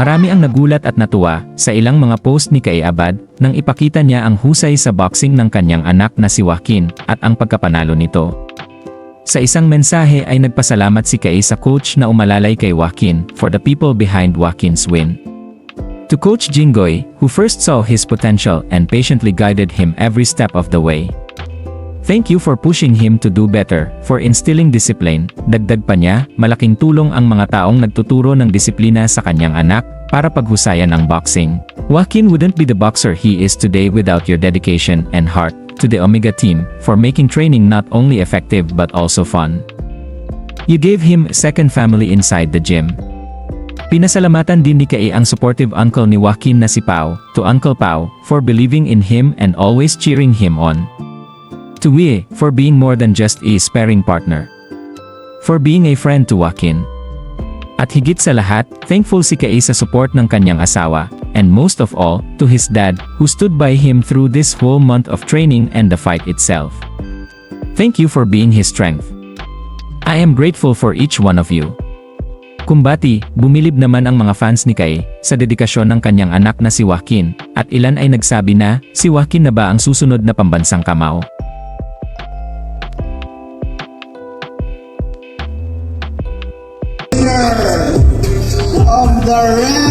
Marami ang nagulat at natuwa sa ilang mga post ni Kay Abad nang ipakita niya ang husay sa boxing ng kanyang anak na si Joaquin at ang pagkapanalo nito. Sa isang mensahe ay nagpasalamat si Kay sa coach na umalalay kay Joaquin for the people behind Joaquin's win. To Coach Jingoy, who first saw his potential and patiently guided him every step of the way. Thank you for pushing him to do better, for instilling discipline. Dagdag pa niya, malaking tulong ang mga taong nagtuturo ng disiplina sa kanyang anak para paghusayan ang boxing. Joaquin wouldn't be the boxer he is today without your dedication and heart to the Omega team for making training not only effective but also fun. You gave him second family inside the gym. Pinasalamatan din ni Kay ang supportive uncle ni Joaquin na si Pau, to Uncle Pau, for believing in him and always cheering him on. To Wie, for being more than just a sparring partner. For being a friend to Joaquin. At higit sa lahat, thankful si Kay sa support ng kanyang asawa, and most of all, to his dad, who stood by him through this whole month of training and the fight itself. Thank you for being his strength. I am grateful for each one of you. Kumbati, bumilib naman ang mga fans ni Kay sa dedikasyon ng kanyang anak na si Joaquin, at ilan ay nagsabi na, si Joaquin na ba ang susunod na pambansang kamao? the